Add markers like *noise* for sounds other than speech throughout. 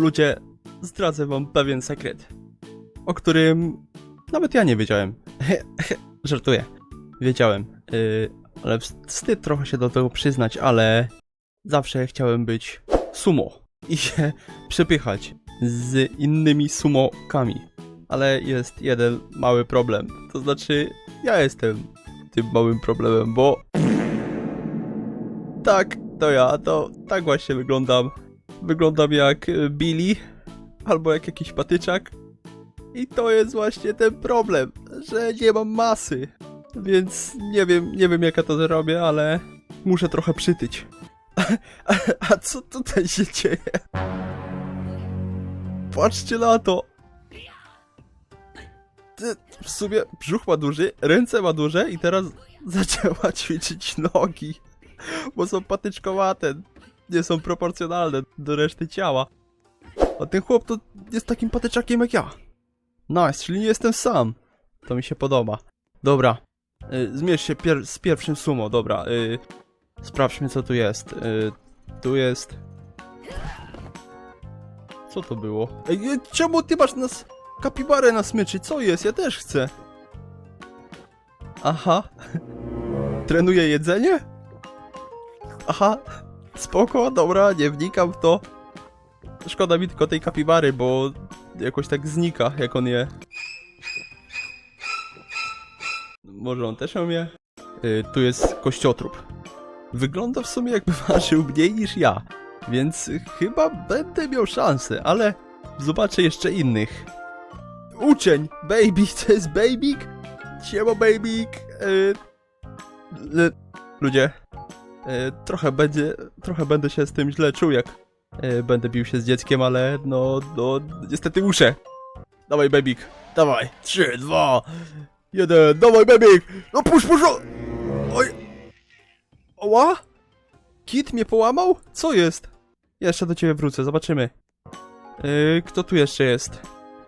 ludzie, zdradzę wam pewien sekret, o którym nawet ja nie wiedziałem. *laughs* Żartuję. Wiedziałem, yy, ale wstyd trochę się do tego przyznać, ale zawsze chciałem być sumo i *laughs* się przepychać z innymi sumokami. Ale jest jeden mały problem. To znaczy, ja jestem tym małym problemem, bo. Tak, to ja, to tak właśnie wyglądam. Wyglądam jak y, Billy albo jak jakiś patyczak. I to jest właśnie ten problem, że nie mam masy. Więc nie wiem, nie wiem jak ja to zrobię, ale muszę trochę przytyć. A, *laughs* a co tutaj się dzieje? Patrzcie na to! W sumie brzuch ma duży, ręce ma duże i teraz zaczęła ćwiczyć nogi. Bo są patyczkowate, nie są proporcjonalne do reszty ciała. A ten chłop to jest takim patyczakiem jak ja. Nice, czyli nie jestem sam. To mi się podoba. Dobra, y, zmierz się pier z pierwszym sumo, dobra. Y, sprawdźmy co tu jest. Y, tu jest... Co to było? Ej, e, czemu ty masz nas... Kapibarę na smyczy, co jest? Ja też chcę. Aha. *laughs* Trenuję jedzenie? Aha. Spoko, dobra, nie wnikam w to. Szkoda mi tylko tej kapibary, bo jakoś tak znika, jak on je. Może on też ją je? Y, tu jest kościotrup. Wygląda w sumie jakby *laughs* ważył mniej niż ja, więc chyba będę miał szansę, ale zobaczę jeszcze innych. Uczeń! Baby, *laughs* to jest Babyk? Siema Babyk! Y, y, ludzie, trochę będzie, trochę będę się z tym źle czuł, jak y, będę bił się z dzieckiem, ale no, no, niestety muszę. Dawaj Babyk, dawaj! Trzy, dwa, jeden, dawaj Babyk! No pusz! o- Oj! Oła? Kit mnie połamał? Co jest? Jeszcze do ciebie wrócę, zobaczymy. Yy, kto tu jeszcze jest?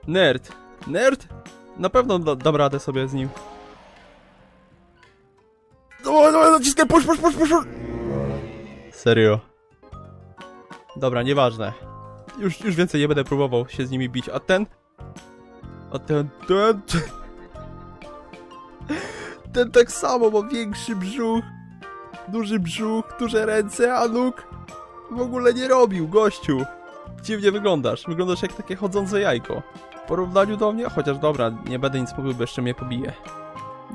Nerd. Nerd? Na pewno da, dam radę sobie z nim. Dawaj, dawaj, naciskaj, push, push, push, push! Serio. Dobra, nieważne. Już, już więcej nie będę próbował się z nimi bić. A ten? A ten, ten... *laughs* Ten tak samo ma większy brzuch. Duży brzuch, duże ręce, a nóg w ogóle nie robił, gościu. Dziwnie wyglądasz. Wyglądasz jak takie chodzące jajko. W porównaniu do mnie, chociaż dobra, nie będę nic mówił, bo jeszcze mnie pobije.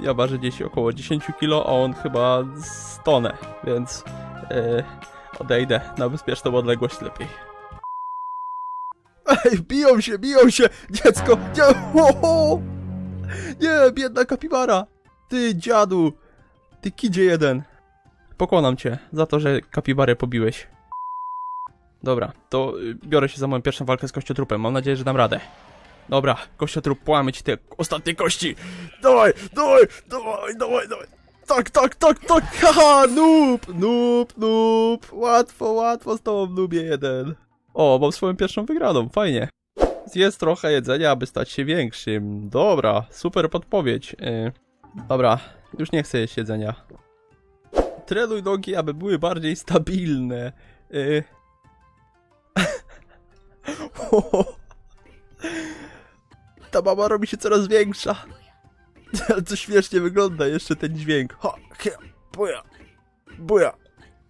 Ja ważę gdzieś około 10 kg, a on chyba z tonę, więc yy, odejdę na bezpieczną odległość lepiej. Ej, biją się, biją się! Dziecko! Nie, ho, ho! nie biedna kapibara! Ty dziadu! Ty kidzie jeden! Pokłonam cię za to, że kapibarę pobiłeś. Dobra, to y, biorę się za moją pierwszą walkę z kościotrupem. Mam nadzieję, że dam radę. Dobra, kościotrup, połamy ci te ostatnie kości! Dawaj, dawaj, dawaj, dawaj, dawaj! Tak, tak, tak, tak! Haha, noob, noob, noob! Łatwo, łatwo z tobą, noobie jeden. O, mam swoją pierwszą wygraną, fajnie. Jest trochę jedzenia, aby stać się większym. Dobra, super podpowiedź. Yy, dobra, już nie chcę jeść jedzenia. Trenuj nogi, aby były bardziej stabilne. *laughs* Yy. Ta mama robi się coraz większa. *laughs* Ale to śmiesznie wygląda jeszcze ten dźwięk. Ha, he, buja, buja,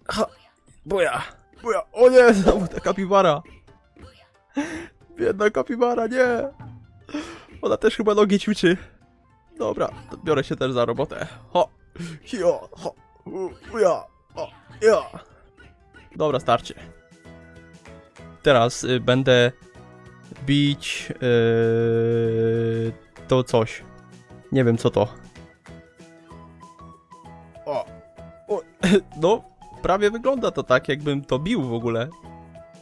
ha, buja, buja. O nie, *laughs* znowu ta kapibara. Biedna kapibara, nie. Ona też chyba nogi ćwiczy. Dobra, to biorę się też za robotę. Ha, hio, ha, u, ja, o, ja. Dobra, starczy. Teraz y, będę bić yy, to coś. Nie wiem co to. O, o, *laughs* no, prawie wygląda to tak, jakbym to bił w ogóle.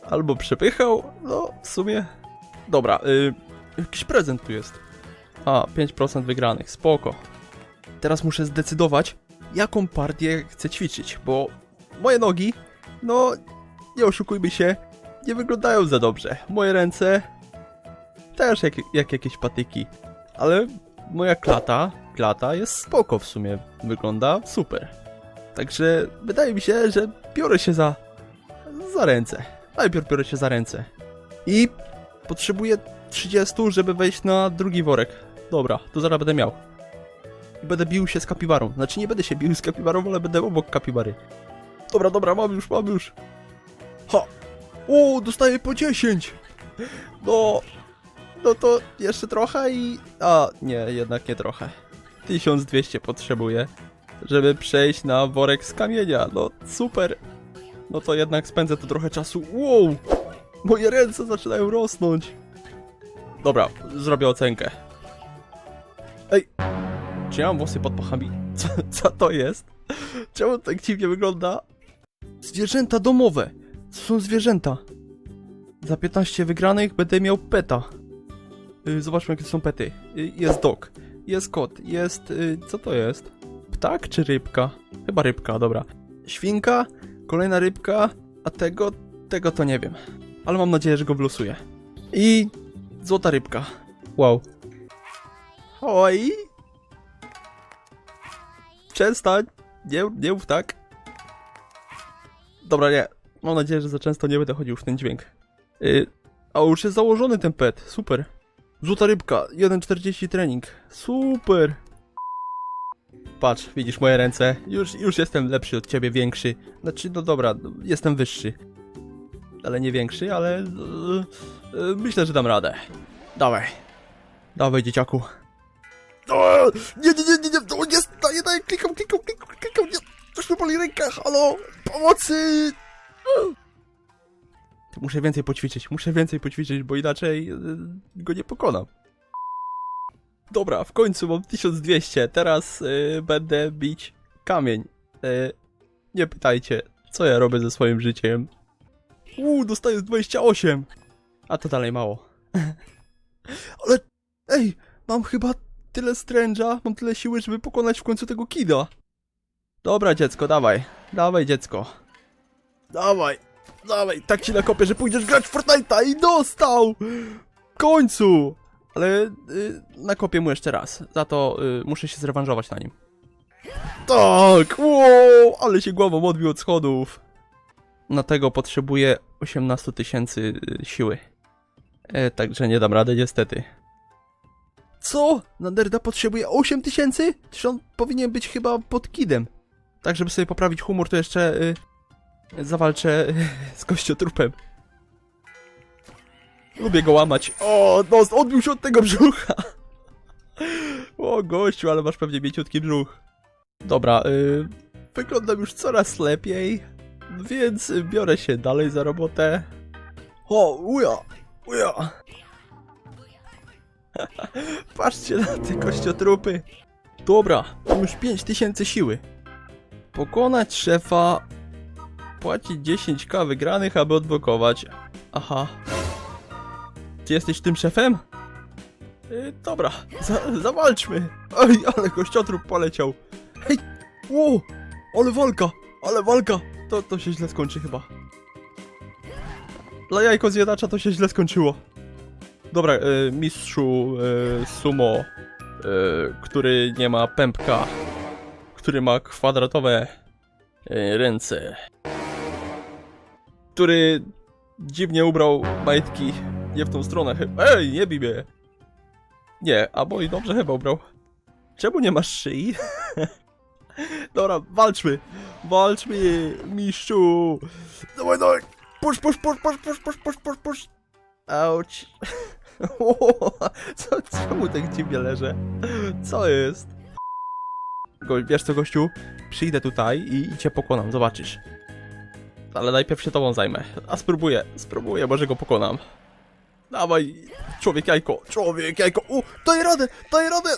Albo przepychał, no w sumie. Dobra, yy, jakiś prezent tu jest. A, 5% wygranych, spoko. Teraz muszę zdecydować, jaką partię chcę ćwiczyć, bo moje nogi, no, nie oszukujmy się, nie wyglądają za dobrze. Moje ręce też jak, jak jakieś patyki, ale moja klata, klata jest spoko w sumie, wygląda super. Także wydaje mi się, że biorę się za, za ręce. Najpierw biorę się za ręce. I potrzebuję 30, żeby wejść na drugi worek. Dobra, to zaraz będę miał. I będę bił się z kapibarą. Znaczy nie będę się bił z kapibarą, ale będę obok kapibary. Dobra, dobra, mam już, mam już. Ha! O, dostaję po 10! No, no to jeszcze trochę i... A, nie, jednak nie trochę. 1200 potrzebuję, żeby przejść na worek z kamienia. No, super. No to jednak spędzę tu trochę czasu. Wow! Moje ręce zaczynają rosnąć. Dobra, zrobię ocenkę. Ej, czy ja mam włosy pod pachami? *laughs* Co, co to jest? Czemu tak dziwnie wygląda? Zwierzęta domowe. Co są zwierzęta? Za 15 wygranych będę miał peta. Y, Zobaczmy, jakie są pety. Y, Jest dog, jest kot, jest... y, Co to jest? Ptak czy rybka? Chyba rybka, dobra. Świnka, kolejna rybka, a tego... tego to nie wiem. Ale mam nadzieję, że go wlosuję. I... złota rybka. Wow. Oj! Przestań! Nie, nie mów tak. Dobra, nie. Mam nadzieję, że za często nie będę chodził w ten dźwięk. Y, a już jest założony ten pet. Super. Złota rybka. 1,40 trening. Super. Patrz, widzisz moje ręce. Już, już jestem lepszy od ciebie, większy. Znaczy, no dobra, jestem wyższy. Ale nie większy, ale... y, y, myślę, że dam radę. Dawaj. Dawaj, dzieciaku. Nie, nie, nie, nie, nie, o, jest, daję, daję, klikam, klikam, klikam, klikam, nie, coś mi boli ręka, halo, pomocy! Muszę więcej poćwiczyć, muszę więcej poćwiczyć, bo inaczej y, go nie pokonam. Dobra, w końcu mam 1200, teraz y, będę bić kamień. Y, nie pytajcie, co ja robię ze swoim życiem. Uuu, dostaję z 28! A to dalej mało. *laughs* Ale, ej, mam chyba tyle stręża, mam tyle siły, żeby pokonać w końcu tego kida. Dobra, dziecko, dawaj. Dawaj, dziecko. Dawaj, dawaj, tak ci nakopię, że pójdziesz grać w Fortnite'a i dostał! W końcu! Ale y, nakopię mu jeszcze raz. Za to y, muszę się zrewanżować na nim. Tak! Wow! Ale się głową odbił od schodów. Na tego potrzebuję 18 tysięcy y, siły. E, także nie dam rady niestety. Co? Nanderda potrzebuje 8 tysięcy? Przecież on powinien być chyba pod kidem. Tak, żeby sobie poprawić humor, to jeszcze y, zawalczę *laughs* z kościotrupem. Lubię go łamać. O, no, odbił się od tego brzucha. O, gościu, ale masz pewnie mięciutki brzuch. Dobra, y, wyglądam już coraz lepiej, więc biorę się dalej za robotę. O, uja, uja. *laughs* Patrzcie na te kościotrupy. Dobra, mam już 5000 siły. Pokonać szefa. Płacić 10k wygranych, aby odblokować. Aha. Ty jesteś tym szefem? Yy, dobra, za, zawalczmy. Ej, ale kościotrup poleciał. Hej, ło, ale walka, ale walka. To, to się źle skończy chyba. Dla jajko zjadacza to się źle skończyło. Dobra, y, mistrzu y, sumo, y, który nie ma pępka, który ma kwadratowe y, ręce, który dziwnie ubrał majtki nie w tą stronę. Ej, nie bij! Nie, albo i dobrze chyba ubrał. Czemu nie masz szyi? *laughs* Dobra, walczmy! Walczmy, mistrzu! Dawaj, dawaj! Push, push, push, push, push, push, push, push, push! Auć! *laughs* Co, czemu tak dziwnie leżę? Co jest? Wiesz co, gościu? Przyjdę tutaj i, i cię pokonam, zobaczysz. Ale najpierw się tobą zajmę. A spróbuję, spróbuję, może go pokonam. Dawaj, człowiek jajko, człowiek jajko. U, daj radę, daj radę!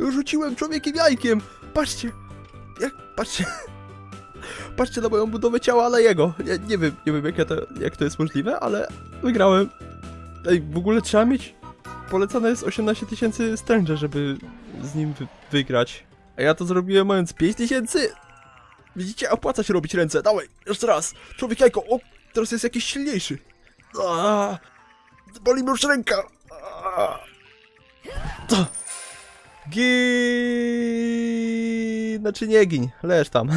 *laughs* Rzuciłem człowiekiem jajkiem. Patrzcie, jak, patrzcie. Patrzcie na moją budowę ciała, ale jego. Ja nie wiem, nie wiem jak, ja to, jak to jest możliwe, ale wygrałem. Ej, w ogóle trzeba mieć... Polecane jest 18 tysięcy Strange, żeby z nim wy wygrać. A ja to zrobiłem mając 5 tysięcy? Widzicie, opłaca się robić ręce. Dawaj, jeszcze raz. Człowiek jajko. O, teraz jest jakiś silniejszy. Aaaa, boli mnie już ręka. Gin... Znaczy nie gin, leż tam.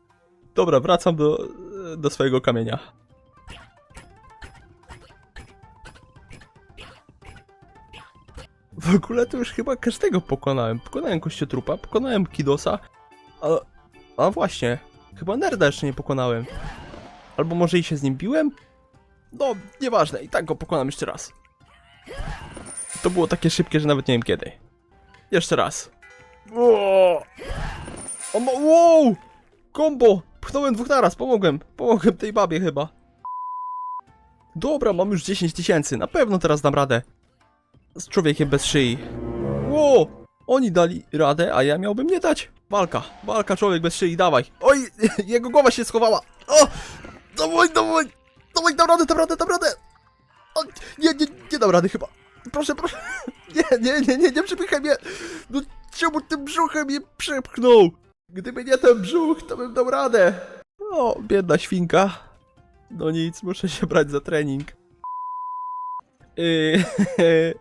*laughs* Dobra, wracam do do swojego kamienia. W ogóle to już chyba każdego pokonałem. Pokonałem kościotrupa, pokonałem Kidosa, a, a właśnie, chyba Nerda jeszcze nie pokonałem. Albo może i się z nim biłem? No, nieważne, i tak go pokonam jeszcze raz. To było takie szybkie, że nawet nie wiem kiedy. Jeszcze raz. O! O, ma- wow! Kombo! Pchnąłem dwóch naraz, pomogłem. Pomogłem tej babie chyba. Dobra, mam już 10 tysięcy. Na pewno teraz dam radę. Z człowiekiem bez szyi. Wow! Oni dali radę, a ja miałbym nie dać. Walka, walka, człowiek bez szyi, dawaj. Oj, *laughs* jego głowa się schowała. O! Dawaj, dawaj! Dawaj, dam radę, dam radę, dam radę! O, nie, nie, nie dam rady chyba. Proszę, proszę. *laughs* Nie, nie, nie, nie, nie przepychaj mnie. No czemu tym brzuchem mnie przepchnął? Gdyby nie ten brzuch, to bym dał radę. O, biedna świnka. No nic, muszę się brać za trening. *laughs* Yy,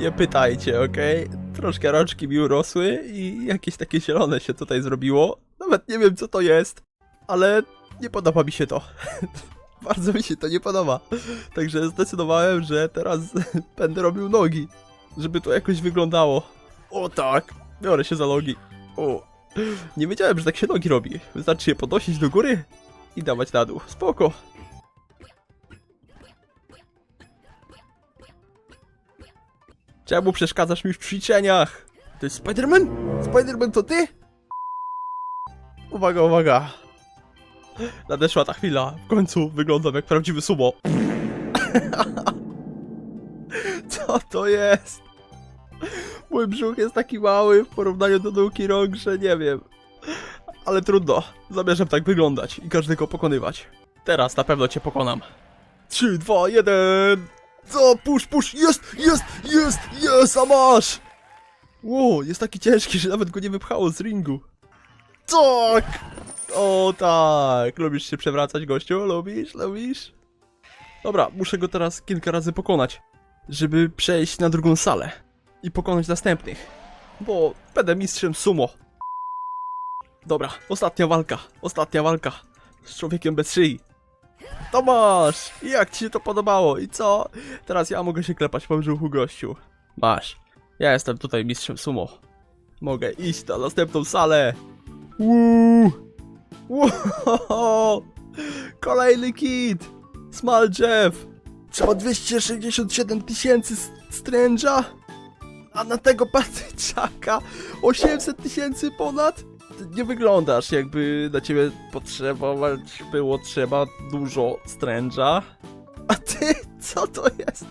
nie pytajcie, okej? Troszkę rączki mi urosły i jakieś takie zielone się tutaj zrobiło. Nawet nie wiem co to jest, ale nie podoba mi się to. *laughs* Bardzo mi się to nie podoba. Także zdecydowałem, że teraz *laughs* będę robił nogi, żeby to jakoś wyglądało. O tak, biorę się za nogi. O, nie wiedziałem, że tak się nogi robi. Wystarczy je podnosić do góry i dawać na dół. Spoko. Czemu przeszkadzasz mi w ćwiczeniach? To jest Spiderman? Spiderman to ty? Uwaga, uwaga. Nadeszła ta chwila. W końcu wyglądam jak prawdziwy sumo. *laughs* Co to jest? Mój brzuch jest taki mały w porównaniu do nóg i rąk, że nie wiem. Ale trudno. Zamierzam tak wyglądać i każdego pokonywać. Teraz na pewno cię pokonam. 3, 2, 1. Co? Push, push. Jest, jest, jest, jest, a masz! Ło, jest taki ciężki, że nawet go nie wypchało z ringu. Tak! O tak! Lubisz się przewracać, gościu? Lubisz? Lubisz? Dobra, muszę go teraz kilka razy pokonać, żeby przejść na drugą salę i pokonać następnych, bo będę mistrzem sumo. Dobra, ostatnia walka, ostatnia walka z człowiekiem bez szyi. Tomasz, jak ci się to podobało i co? Teraz ja mogę się klepać po brzuchu gościu. Masz, ja jestem tutaj mistrzem sumo. Mogę iść na następną salę. Uuu. Wow! Kolejny kit! Small Jeff! Trzeba 267 tysięcy stręża? A na tego patyczaka 800 tysięcy ponad? Nie wyglądasz jakby na ciebie potrzebować było trzeba dużo stręża. A ty, co to jest?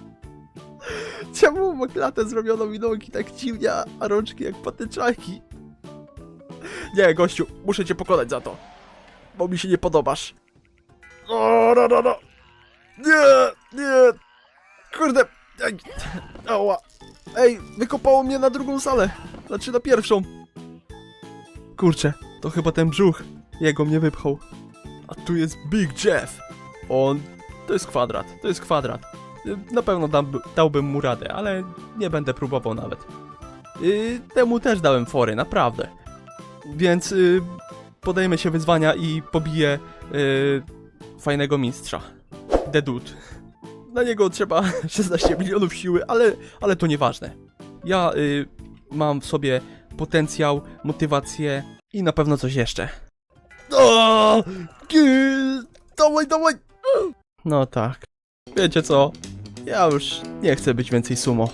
Czemu ma klatę zrobiono mi nogi tak dziwnie, a rączki jak patyczaki? Nie, gościu, muszę cię pokonać za to bo mi się nie podobasz. O, no, no, no. Nie, nie. Kurde. Ej, ała. Ej, wykopało mnie na drugą salę. Znaczy na pierwszą. Kurczę, to chyba ten brzuch. Jego mnie wypchał. A tu jest Big Jeff. On... To jest kwadrat, to jest kwadrat. Na pewno dam, dałbym mu radę, ale nie będę próbował nawet. Yy, temu też dałem fory, naprawdę. Więc yy, podejmę się wyzwania i pobiję yy, fajnego mistrza. The Dude. Na niego trzeba *laughs* 16 milionów siły, ale, ale to nieważne. Ja yy, mam w sobie potencjał, motywację i na pewno coś jeszcze. O! Kill! Dawaj, dawaj! No tak. Wiecie co? Ja już nie chcę być więcej sumo.